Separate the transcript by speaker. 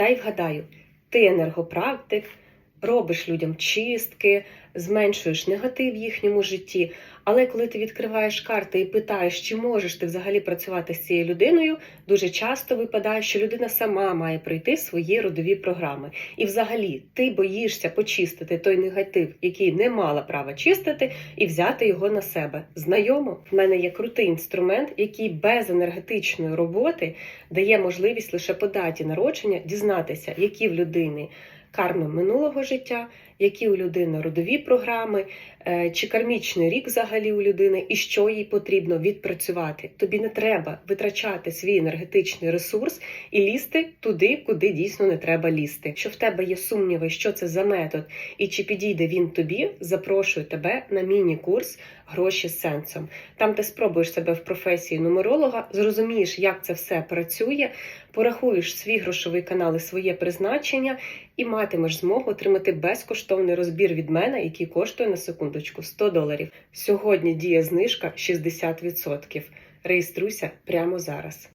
Speaker 1: дай вгадаю, ти енергопрактик, робиш людям чистки, зменшуєш негатив в їхньому житті. Але коли ти відкриваєш карти і питаєш, чи можеш ти взагалі працювати з цією людиною, дуже часто випадає, що людина сама має пройти свої родові програми. І взагалі ти боїшся почистити той негатив, який не мала права чистити, і взяти його на себе. Знайомо, в мене є крутий інструмент, який без енергетичної роботи дає можливість лише по даті народження дізнатися, які в людини карми минулого життя, які у людини родові програми, е, чи кармічний рік взагалі у людини, і що їй потрібно відпрацювати. Тобі не треба витрачати свій енергетичний ресурс і лізти туди, куди дійсно не треба лізти. Якщо в тебе є сумніви, що це за метод і чи підійде він тобі, запрошую тебе на міні-курс Гроші з сенсом. Там ти спробуєш себе в професії нумеролога, зрозумієш, як це все працює, порахуєш свій грошовий канал і своє призначення, і матимеш змогу отримати безкоштовний розбір від мене, який коштує на секундочку 100 доларів. Сьогодні діє знижка 60%. Реєструйся прямо зараз.